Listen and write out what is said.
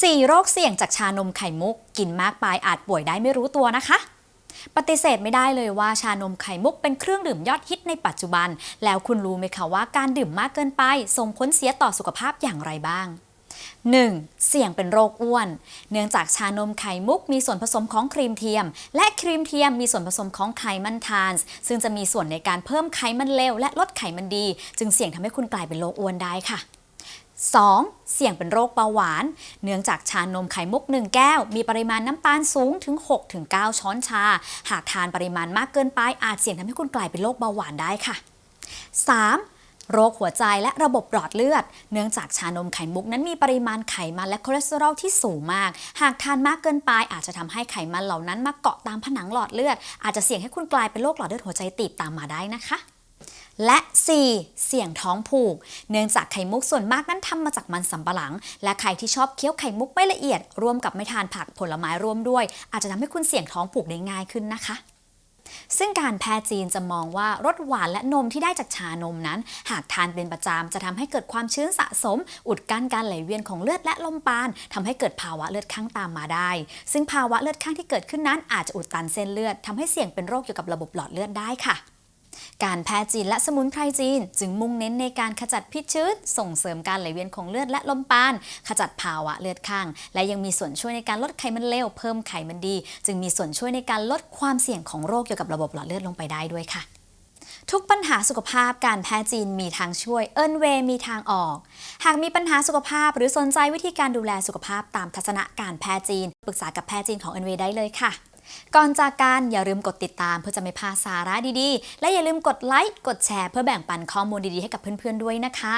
4 โรคเสี่ยงจากชานมไข่มุก กินมากไปอาจป่วยได้ไม่รู้ตัวนะคะ ปฏิเสธไม่ได้เลยว่าชานมไข่มุกเป็นเครื่องดื่มยอดฮิตในปัจจุบัน แล้วคุณรู้ไหมคะว่าการดื่มมากเกินไปส่งผลเสียต่อสุขภาพอย่างไรบ้าง 1. เสี่ยงเป็นโรคอ้วน เนื่องจากชานมไข่มุกมีส่วนผสมของครีมเทียม และครีมเทียมมีส่วนผสมของไขมันทรานส์ซึ่งจะมีส่วนในการเพิ่มไขมันเลวและลดไขมันดี จึงเสี่ยงทำให้คุณกลายเป็นโรคอ้วนได้ค่ะ 2. เสี่ยงเป็นโรคเบาหวาน เนื่องจากชานมไข่มุก 1 แก้ว มีปริมาณน้ำตาลสูงถึง 6-9 ช้อนชา หากทานปริมาณมากเกินไปอาจเสี่ยงทำให้คุณกลายเป็นโรคเบาหวานได้ค่ะ 3. โรคหัวใจและระบบหลอดเลือด เนื่องจากชานมไข่มุกนั้นมีปริมาณไขมันและคอเลสเตอรอลที่สูงมาก หากทานมากเกินไปอาจจะทำให้ไขมันเหล่านั้นมาเกาะตามผนังหลอดเลือด อาจจะเสี่ยงให้คุณกลายเป็นโรคหลอดเลือดหัวใจตีบตามมาได้นะคะ และ 4. เสี่ยงท้องผูก เนื่องจากไข่มุกส่วนมากนั้นทำมาจากมันสำปะหลัง และใครที่ชอบเคี้ยวไข่มุกไม่ละเอียด ร่วมกับไม่ทานผักผลไม้ร่วมด้วย อาจจะทำให้คุณเสี่ยงท้องผูกได้ง่ายขึ้นนะคะซึ่งการแพทย์จีนจะมองว่ารสหวานและนมที่ได้จากชานมนั้น หากทานเป็นประจำจะทำให้เกิดความชื้นสะสม อุดกั้นการไหลเวียนของเลือดและลมปราณทำให้เกิดภาวะเลือดข้างตามมาได้ ซึ่งภาวะเลือดข้างที่เกิดขึ้นนั้นอาจจะอุดตันเส้นเลือดทำให้เสี่ยงเป็นโรคเกี่ยวกับระบบหลอดเลือดได้ค่ะ การแพทย์จีนและสมุนไพรจีน จึงมุ่งเน้นในการขจัดพิษชื้นส่งเสริมการไหลเวียนของเลือดและลมปาณขจัดภาวะเลือดข้าง และยังมีส่วนช่วยในการลดไขมันเลวเพิ่มไขมันดี จึงมีส่วนช่วยในการลดความเสี่ยงของโรคเกี่ยวกับระบบหลอดเลือดลงไปได้ด้วยค่ะทุกปัญหาสุขภาพการแพทย์จีนมีทางช่วย เอินเวมีทางออก หากมีปัญหาสุขภาพหรือสนใจวิธีการดูแลสุขภาพตามทัศนะการแพทย์จีน ปรึกษากับแพทย์จีนของเอินเวได้เลยค่ะ ก่อนจากการอย่าลืมกดติดตามเพื่อจะไม่พลาดสาระดีๆ และอย่าลืมกดไลค์กดแชร์เพื่อแบ่งปันข้อมูลดีๆให้กับเพื่อนๆด้วยนะคะ